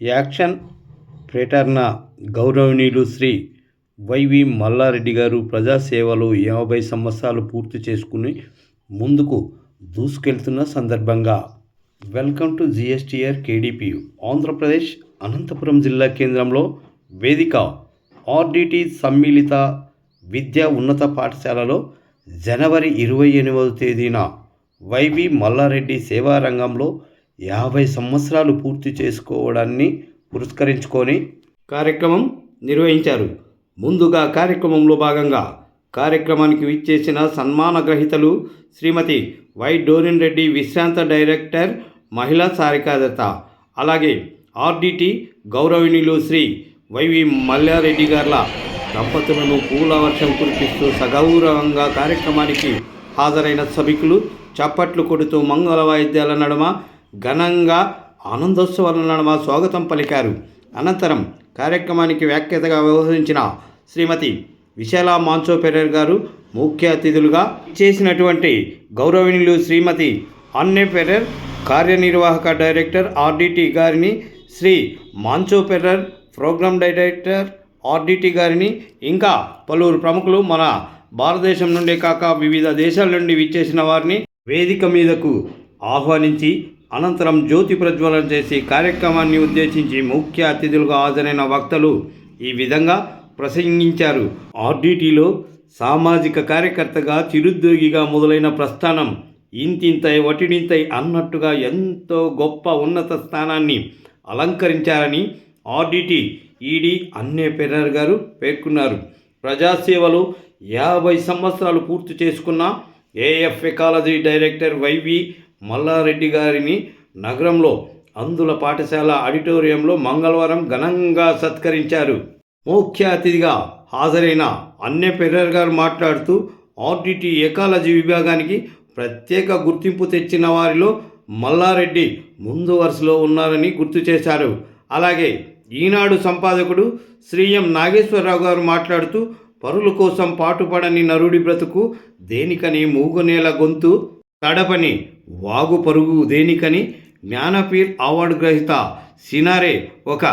Action ప్రేటర్న గౌరవనీయులు Shri YV Mallareddy గారు ప్రజాసేవలో యాభై సంవత్సరాలు పూర్తి చేసుకుని ముందుకు దూసుకెళ్తున్న సందర్భంగా. Welcome to GSTR కేడిపి. Andhra Pradesh Anantapuram జిల్లా కేంద్రంలో వేదిక ఆర్డిటి సమ్మిళిత విద్యా ఉన్నత పాఠశాలలో జనవరి ఇరవై ఎనిమిదవ తేదీన వైవి మల్లారెడ్డి సేవా రంగంలో యాభై సంవత్సరాలు పూర్తి చేసుకోవడాన్ని పురస్కరించుకొని కార్యక్రమం నిర్వహించారు. ముందుగా కార్యక్రమంలో భాగంగా కార్యక్రమానికి విచ్చేసిన సన్మాన గ్రహీతలు శ్రీమతి వై డోరిన్ రెడ్డి విశ్రాంత డైరెక్టర్ మహిళా సారికాదత అలాగే ఆర్డిటి గౌరవనీయులు శ్రీ వైవి మల్లారెడ్డి గార్ల దంపతులను పూల వర్షం కురిపిస్తూ సగౌరవంగా కార్యక్రమానికి హాజరైన సభికులు చప్పట్లు కొడుతూ మంగళ వాయిద్యాల నడుమ ఘనంగా ఆనందోత్సవాలను మా స్వాగతం పలికారు. అనంతరం కార్యక్రమానికి వ్యాఖ్యతగా వ్యవహరించిన శ్రీమతి విశాల మాన్సో పెరేర్ గారు ముఖ్య అతిథులుగా చేసినటువంటి గౌరవనీయులు శ్రీమతి అన్నే పెరర్ కార్యనిర్వాహక డైరెక్టర్ ఆర్డిటి గారిని Shri Moncho Ferrer program director RDT గారిని ఇంకా పలువురు ప్రముఖులు మన భారతదేశం నుండే కాక వివిధ దేశాల నుండి విచ్చేసిన వారిని వేదిక మీదకు ఆహ్వానించి అనంతరం జ్యోతి ప్రజ్వలన చేసి కార్యక్రమాన్ని ఉద్దేశించి ముఖ్య అతిథులుగా హాజరైన వక్తలు ఈ విధంగా ప్రసంగించారు. ఆర్డిటీలో సామాజిక కార్యకర్తగా చిరుద్యోగిగా మొదలైన ప్రస్థానం ఇంతింతై వటిడింతై అన్నట్టుగా ఎంతో గొప్ప ఉన్నత స్థానాన్ని అలంకరించారని ఆర్డిటి ఈడీ అన్నే పెర్రర్ గారు పేర్కొన్నారు. ప్రజాసేవలో యాభై సంవత్సరాలు పూర్తి చేసుకున్న AF ecology director YV Malla Reddy గారిని నగరంలో అందుల పాఠశాల ఆడిటోరియంలో మంగళవారం ఘనంగా సత్కరించారు. ముఖ్య అతిథిగా హాజరైన అన్నే పెర్రర్ గారు మాట్లాడుతూ ఆర్డిటి ఎకాలజీ విభాగానికి ప్రత్యేక గుర్తింపు తెచ్చిన వారిలో మల్లారెడ్డి ముందు వరుసలో ఉన్నారని గుర్తు చేశారు. అలాగే ఈనాడు సంపాదకుడు శ్రీ ఎం నాగేశ్వరరావు గారు మాట్లాడుతూ పరుల కోసం పాటుపడని నరుడి బ్రతుకు దేనికని మూగునేల గొంతు తడపని వాగు పరుగు దేనికని జ్ఞానపీర్ అవార్డు గ్రహీత సినారే ఒక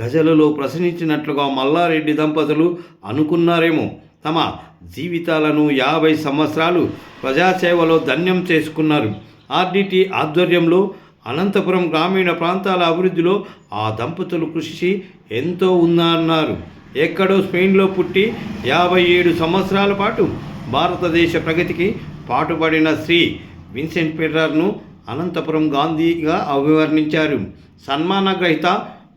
గజలలో ప్రశ్నించినట్లుగా మల్లారెడ్డి దంపతులు అనుకున్నారేమో. తమ జీవితాలను యాభై సంవత్సరాలు ప్రజాసేవలో ధన్యం చేసుకున్నారు. ఆర్డిటి ఆధ్వర్యంలో అనంతపురం గ్రామీణ ప్రాంతాల అభివృద్ధిలో ఆ దంపతులు కృషి ఎంతో ఉందన్నారు. ఎక్కడో స్పెయిన్లో పుట్టి యాభై ఏడు సంవత్సరాల పాటు భారతదేశ ప్రగతికి పాటుపడిన శ్రీ విన్సెంట్ ఫెర్రర్ను అనంతపురం గాంధీగా అభివర్ణించారు. సన్మాన గ్రహీత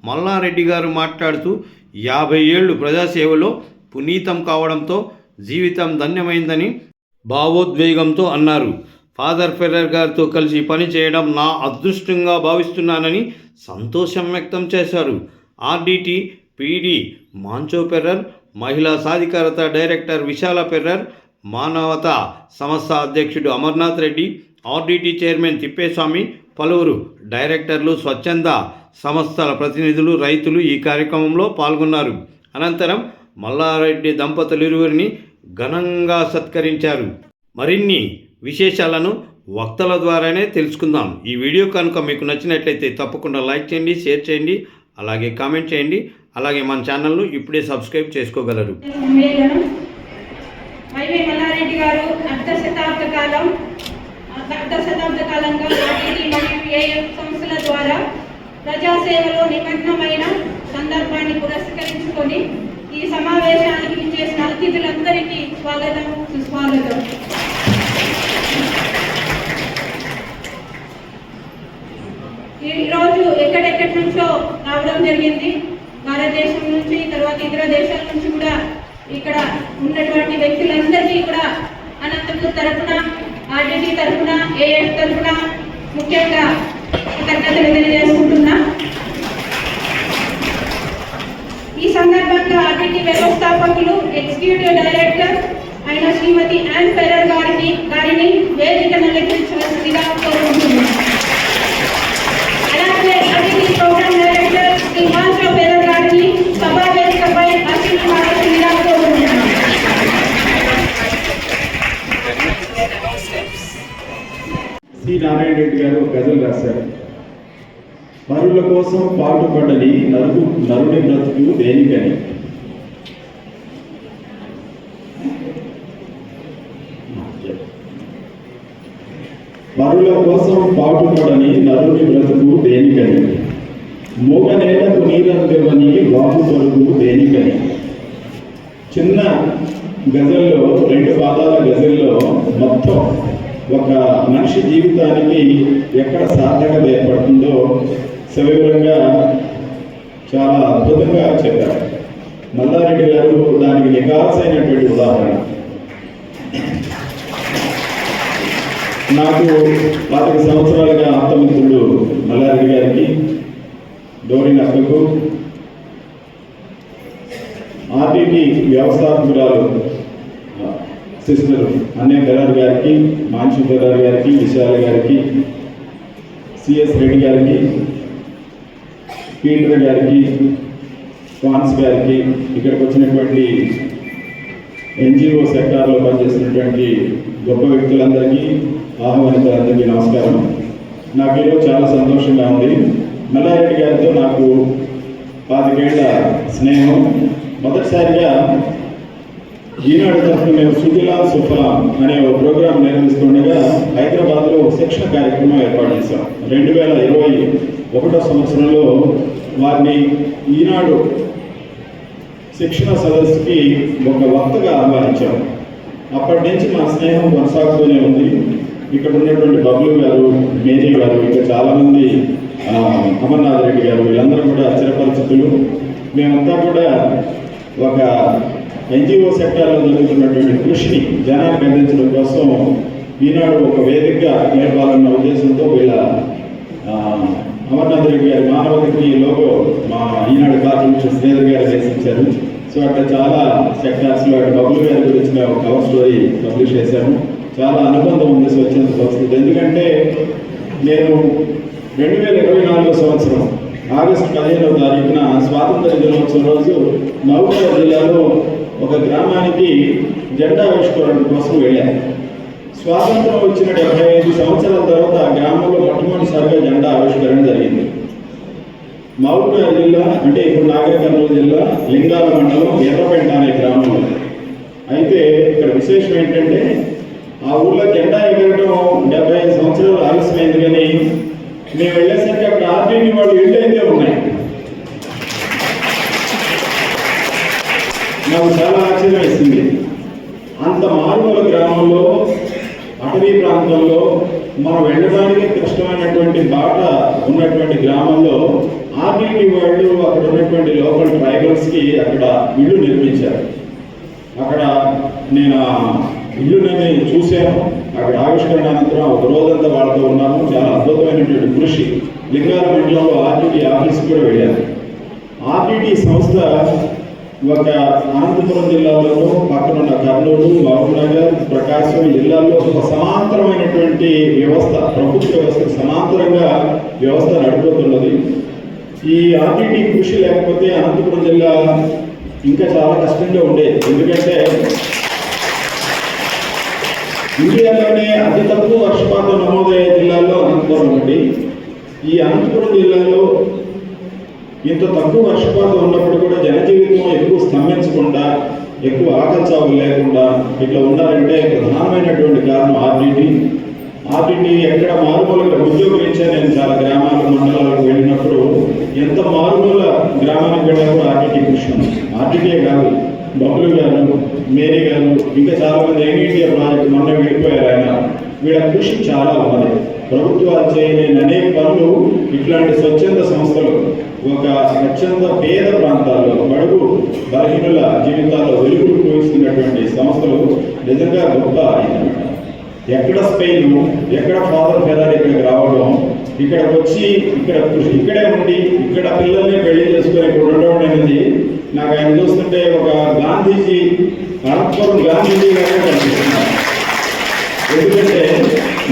మల్లారెడ్డి గారు మాట్లాడుతూ యాభై ఏళ్ళు ప్రజాసేవలో పునీతం కావడంతో జీవితం ధన్యమైందని భావోద్వేగంతో అన్నారు. ఫాదర్ ఫెర్రర్ గారితో కలిసి పనిచేయడం నా అదృష్టంగా భావిస్తున్నానని సంతోషం వ్యక్తం చేశారు. ఆర్డిటి పీడి మాంచో పెర్రర్ మహిళా సాధికారత డైరెక్టర్ విశాల పెర్రర్ మానవత సంస్థ అధ్యక్షుడు అమర్నాథ్ రెడ్డి ఆర్డీటీ చైర్మన్ తిప్పేస్వామి పలువురు డైరెక్టర్లు స్వచ్ఛంద సంస్థల ప్రతినిధులు రైతులు ఈ కార్యక్రమంలో పాల్గొన్నారు. అనంతరం మల్లారెడ్డి దంపతులు ఇరువురిని ఘనంగా సత్కరించారు. మరిన్ని విశేషాలను వక్తల ద్వారానే తెలుసుకుందాం. ఈ వీడియో కనుక మీకు నచ్చినట్లయితే తప్పకుండా లైక్ చేయండి షేర్ చేయండి అలాగే కామెంట్ చేయండి. అలాగే మన ఛానల్ను ఇప్పుడే సబ్స్క్రైబ్ చేసుకోగలరు. మల్లారెడ్డి గారు అర్ధ శతాబ్ద కాలం. అర్ధ శతాబ్ద కాలంగా ఆర్టీడీ మరియు ఏఎఫ్ సంస్థల ద్వారా ప్రజాసేవలో నిమగ్నమైన సందర్భాన్ని పురస్కరించుకొని ఈ సమావేశానికి చేసిన అతిథులందరికీ స్వాగతం సుస్వాగతం. ఈరోజు ఎక్కడెక్కడి నుంచో రావడం జరిగింది. భారతదేశం నుంచి తర్వాత ఇతర దేశాల నుంచి కూడా ఇక్కడ ఉన్నటువంటి వ్యక్తులందరికీ కూడా అనంతపురం తరపున ఆర్డిటి తరఫున ఏఎఫ్ తరఫున ముఖ్యంగా కృతజ్ఞతలు తెలియజేసుకుంటున్నా. ఈ సందర్భంగా ఆర్డిటి వ్యవస్థాపకులు ఎగ్జిక్యూటివ్ డైరెక్టర్ అయిన శ్రీమతి యాన్ పెరర్ గారిని గారిని వేదికను లెక్కించవలసిందిగా నారాయణ రెడ్డి గారు ఒక రాశారు. పరుల కోసం పాటుపడని నరుడు నరుని బ్రతుకు దేనికని? పరుల కోసం పాటుపడని నరుని బ్రతుకు దేనికని? మూగ నేలకు నీరందివ్వని బాబు కొరకు దేనికని? చిన్న గజల్లో రెండు పాదాల గజల్లో మొత్తం ఒక మనిషి జీవితానికి ఎక్కడ సార్థకత ఏర్పడుతుందో సవివరంగా చాలా అద్భుతంగా చెప్పారు. మల్లారెడ్డి గారు దానికి నికాసైనటువంటి ఉదాహరణ. నాకు పాతిక సంవత్సరాలుగా ఆత్మమిత్రుడు మల్లారెడ్డి గారికి డోరి నక్కకు ఆర్టీటీ వ్యవస్థాపకురాలు సిస్టర్ అన్నయ్య బెరార్ గారికి మాంచి బెరార్ గారికి విశాల గారికి సిఎస్ రెడ్డి గారికి పీటర్ గారికి ఫాన్స్ గారికి ఇక్కడికి వచ్చినటువంటి ఎన్జిఓ సెక్టార్లో పనిచేసినటువంటి గొప్ప వ్యక్తులందరికీ ఆహ్వానితులందరికీ నమస్కారం. నాకు ఈరోజు చాలా సంతోషంగా ఉంది. మల్లారెడ్డి గారితో నాకు పాతికేళ్ళ స్నేహం. మొదటిసారిగా ఈనాడు తరఫున మేము సుజలా సుఫలాం అనే ఒక ప్రోగ్రాం నిర్వహిస్తుండగా హైదరాబాద్లో ఒక శిక్షణ కార్యక్రమం ఏర్పాటు చేశాం. రెండు వేల ఇరవై ఒకటో సంవత్సరంలో వారిని ఈనాడు శిక్షణ సదస్సుకి ఒక వక్తగా ఆహ్వానించాం. అప్పటి నుంచి మా స్నేహం కొనసాగుతూనే ఉంది. ఇక్కడ ఉన్నటువంటి బబ్లు గారు మేజీ గారు ఇంకా చాలామంది అమర్నాథ్ రెడ్డి గారు వీళ్ళందరూ కూడా చిరపరిచితులు మేమంతా కూడా ఒక ఎన్జిఓ సెక్టార్లో జరుగుతున్నటువంటి కృషిని జనానికి అందించడం కోసం ఈనాడు ఒక వేదికగా నేర్పాలన్న ఉద్దేశంతో వీళ్ళ అమర్నాథ్ రెడ్డి గారి మానవతకి లోగో మా ఈనాడు కార్టూన్ శ్రీధర్ గారు చేసించారు. సో అట్లా చాలా సెక్టార్స్లో అటు బబుల్ గారి గురించిన ఒక కవర్ స్టోరీ పబ్లిష్ చేశాము. చాలా అనుబంధం ఉంది స్వచ్ఛంద సంస్కృతి ఎందుకంటే నేను రెండు వేల ఇరవై నాలుగో సంవత్సరం ఆగస్టు పదిహేనవ తారీఖున స్వాతంత్ర దినోత్సవం రోజు మహబూబాబాద్ జిల్లాలో ఒక గ్రామానికి జెండా ఆవిష్కరణ కోసం వెళ్ళాను స్వాతంత్రం వచ్చిన డెబ్బై ఐదు సంవత్సరాల తర్వాత ఆ గ్రామంలో మొట్టమొదటిసారిగా జెండా ఆవిష్కరణ జరిగింది మహబూబ్నగర్ జిల్లా అంటే ఇప్పుడు నాగర్ కర్నూలు జిల్లా లింగాల మండలం ఎర్రపేట అనే గ్రామంలో ఉంది. అయితే ఇక్కడ విశేషం ఏంటంటే ఆ ఊళ్ళో జెండా ఎగరడం డెబ్బై ఐదు సంవత్సరాలు ఆలస్యమైంది కానీ మేము అక్కడ ఆర్టీడీ వాళ్ళు ఇళ్ళు అయితే ఉన్నాయి నాకు చాలా ఆశ్చర్యం వేసింది అంత మారుమూల గ్రామంలో అటవీ ప్రాంతంలో మనం వెళ్ళడానికి కష్టమైనటువంటి బాట ఉన్నటువంటి గ్రామంలో ఆర్టీటీ వాళ్ళు అక్కడ ఉన్నటువంటి లోకల్ అక్కడ ఇల్లు నిర్మించారు. అక్కడ నేను ఆ నేను చూశాను. అక్కడ ఆవిష్కరణ అనంతరం ఒక రోజంతా వాళ్ళతో ఉన్నాము. చాలా అద్భుతమైనటువంటి కృషి. లింగాల మండలంలో ఆర్టీటీ ఆఫీస్ కూడా వెళ్ళాను. ఆర్టీటీ సంస్థ ఒక అనంతపురం జిల్లాలో పక్కనున్న కర్నూలు మహబూబ్నగర్ ప్రకాశం జిల్లాల్లో ఒక సమాంతరమైనటువంటి వ్యవస్థ ప్రభుత్వ వ్యవస్థ సమాంతరంగా వ్యవస్థ నడుపుతున్నది. ఈ ఆర్టీటీ కృషి లేకపోతే అనంతపురం జిల్లా ఇంకా చాలా కష్టంగా ఉండేది. ఎందుకంటే ఇండియాలోనే అతి తక్కువ వర్షపాతం నమోదయ్యే జిల్లాల్లో అనంతపురం ఒకటి ఈ అనంతపురం జిల్లాలో ఇంత తక్కువ వర్షపాతం ఉన్నప్పుడు కూడా జనజీవితం ఎక్కువ స్తంభించకుండా ఎక్కువ ఆకల్చావులు లేకుండా ఇట్లా ఉన్నారంటే ప్రధానమైనటువంటి కారణం ఆర్టీటీ. వాటిని ఎక్కడ మారుమూల ఉద్యోగరీత్యా నేను చాలా గ్రామాలకు మండలాలకు వెళ్ళినప్పుడు ఎంత మారుమూల గ్రామానికి వెళ్ళినప్పుడు ఆర్టీటీ కృషి ఉంది ఆర్టీటీ కాదు బబ్లు గారు మేరీ గారు ఇంకా చాలా మంది యంగ్ ఇండియా ప్రాజెక్ట్ మొన్న వెళ్ళిపోయారు ఆయన. వీళ్ళ కృషి చాలా ఉన్నది. ప్రభుత్వాలు చేయలేని అనేక పనులు ఇట్లాంటి స్వచ్ఛంద సంస్థలు ఒక స్వచ్ఛంద పేద ప్రాంతాల్లో బడుగు బలహీనుల జీవితాల్లో వెలుగులు పోయిస్తున్నటువంటి సంస్థలు నిజంగా గొప్ప ఎక్కడ స్పెయిన్ ఎక్కడ ఫాదర్ ఫెదర్ ఇక్కడికి రావడం ఇక్కడికి వచ్చి ఇక్కడ ఇక్కడే ఉండి ఇక్కడ పిల్లల్ని పెళ్ళి చేసుకుని ఇక్కడ ఉండడం అనేది నాకు ఆయన చూస్తుంటే ఒక గాంధీజీ అనంతపురం గాంధీజీ గారే కనిపిస్తున్నారు. ఎందుకంటే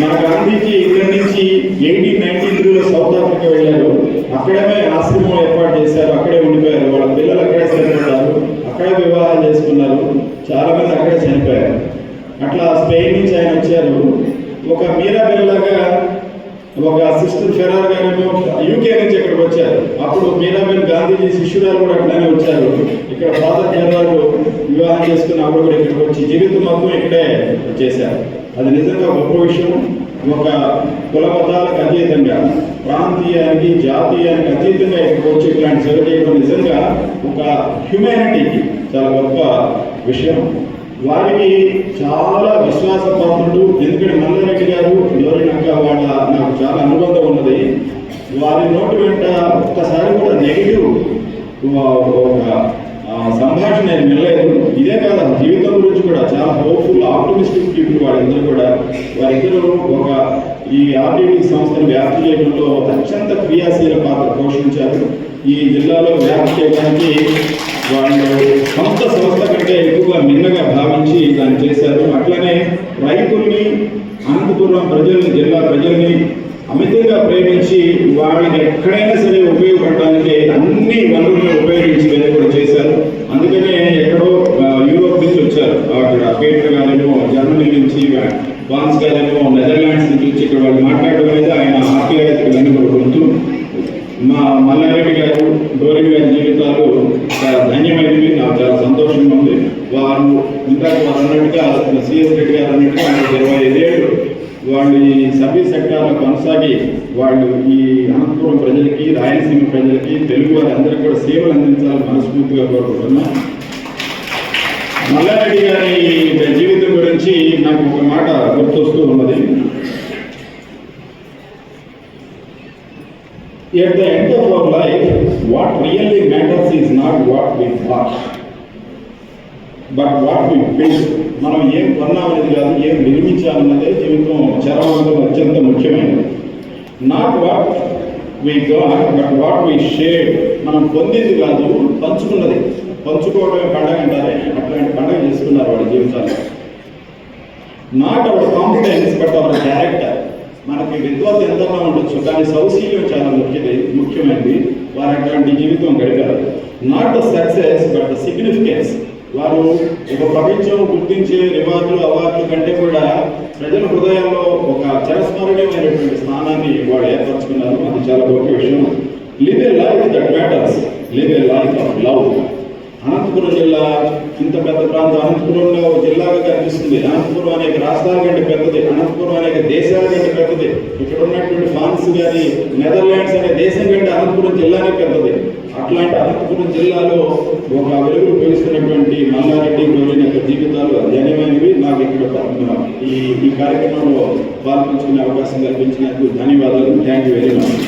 మన గాంధీజీ ఇక్కడి నుంచి ఎయిటీన్ నైన్టీ త్రీలో సౌత్ ఆఫ్రికా వెళ్ళారు. అక్కడమే ఆశ్రమం ఏర్పాటు చేశారు అక్కడే ఉండిపోయారు. వాళ్ళ పిల్లలు అక్కడే చనిపోయారు అక్కడే వివాహాలు చేసుకున్నారు. చాలా మంది అక్కడే చనిపోయారు. అట్లా స్పెయిన్ నుంచి ఆయన వచ్చారు. ఒక మీరా లాగా ఒక సిస్టర్ ఫెరార్ గారు యూకే నుంచి ఇక్కడికి వచ్చారు. అప్పుడు మీరాబెన్ గాంధీజీ శిష్యురాలు కూడా అట్లానే వచ్చారు. ఇక్కడ ఫాదర్ ఫెరార్ వివాహం చేసుకున్న అప్పుడు కూడా ఇక్కడికి వచ్చి జీవితం మొత్తం ఇక్కడే చేశారు. అది నిజంగా గొప్ప విషయం. ఒక కుల మతాలకు అతీతంగా ప్రాంతీయానికి జాతీయానికి అతీతంగా ఇక్కడికి వచ్చి ఇట్లాంటి సేవ చేయడం నిజంగా ఒక హ్యుమానిటీకి చాలా గొప్ప విషయం. వారికి చాలా విశ్వాసపాత్రుడు. ఎందుకంటే మల్లారెడ్డి గారు ఎవరినాక వాళ్ళ నాకు చాలా అనుబంధం ఉన్నది. వారి నోటి వెంట ఒక్కసారి కూడా నెగిటివ్ ఒక సంభాషణ నేను వినలేదు. ఇదే కాదు జీవితం గురించి కూడా చాలా హోప్ఫుల్ ఆప్టమిస్టిక్ పీపుల్ వాళ్ళిద్దరు కూడా. వారిద్దరూ ఒక ఈ ఆర్టీడీ సంస్థను వ్యాప్తి చేయడంలో అత్యంత క్రియాశీల పాత్ర పోషించారు. ఈ జిల్లాలో వ్యాప్తి చేయడానికి వాళ్ళు సొంత సంస్థ కంటే ఎక్కువగా మిన్నగా భావించి దాన్ని చేశారు. అట్లనే రైతుల్ని అనంతపురం ప్రజల్ని జిల్లా ప్రజల్ని అమితంగా ప్రేమించి వాళ్ళకి ఎక్కడైనా సరే ఉపయోగ అన్ని వనరులను ఉపయోగించి వెళ్ళి కూడా చేశారు అందుకనే ఎక్కడో ఆ, యూరోప్ నుంచి వచ్చారు అక్కడ పీటర్ గారేమో జర్మనీ నుంచి బాన్స్ గారేమో నెదర్లాండ్స్ నుంచి వచ్చి ఇక్కడ వాళ్ళు మాట్లాడడం అనేది ఆయన ఆప్యాయతకు వెనుకబడుతూ మా మల్లారెడ్డి గారు డోరి గారి జీవితాలు చాలా ధన్యమైనవి నాకు చాలా సంతోషంగా ఉంది వారు ఇందాక వారు అన్నట్టుగా సిఎస్ రెడ్డి గారు అన్నట్టుగా ఆయన ఇరవై ఐదేళ్ళు వాళ్ళు ఈ సర్వీస్ సెక్టార్లో కొనసాగి వాళ్ళు ఈ అనంతపురం ప్రజలకి రాయలసీమ ప్రజలకి తెలుగు వారందరికీ కూడా సేవలు అందించాలని మనస్ఫూర్తిగా కోరుకుంటున్నాను మల్లారెడ్డి గారి జీవితం గురించి నాకు ఒక మాట గుర్తొస్తూ ఉన్నది. At the end of our life what really matters is not what we thought but what we built. మనం ఏం కొన్నామనేది కాదు ఏం నిర్మించామన్నదే జీవితం చరవంలో అత్యంత ముఖ్యమైనది. Not what we got but what we share మనం పొందింది కాదు పంచుకున్నది. పంచుకోవడమే పండగ అంటారే. అట్లాంటి పండగ చేసుకున్నారు వాళ్ళ జీవితాల్లో not our confidence but our character మనకి విద్వత్ ఎంతగా ఉండొచ్చు కానీ సౌశీల్యం చాలా ముఖ్యది ముఖ్యమైనది. వారు అటువంటి జీవితం గడిపారు. Not the success but the significance వారు ఒక ప్రపంచం గుర్తించే రివార్డులు అవార్డుల కంటే కూడా ప్రజల హృదయాల్లో ఒక చిరస్మరణీయమైనటువంటి స్థానాన్ని వాళ్ళు ఏర్పరచుకున్నారు. అది చాలా గొప్ప విషయం. Live a life that matters live a life of love Anantapur జిల్లా ఇంత పెద్ద ప్రాంతం. అనంతపురంలో ఒక జిల్లాగా కనిపిస్తుంది. అనంతపురం అనేక రాష్ట్రాల కంటే పెద్దది. అనంతపురం అనేక దేశాల కంటే పెద్దది. ఇక్కడ ఉన్నటువంటి ఫ్రాన్స్ కానీ నెదర్లాండ్స్ అనే దేశం కంటే అనంతపురం జిల్లానే పెద్దది. అట్లాంటి అనంతపురం జిల్లాలో ఒక వెలుగు పిలుస్తున్నటువంటి మల్లారెడ్డి గౌరీ యొక్క జీవితాలు ధన్యమైనవి నాకు ఇక్కడ ఈ ఈ కార్యక్రమంలో పాల్పంచుకునే అవకాశం కల్పించినందుకు ధన్యవాదాలు. Thank you very much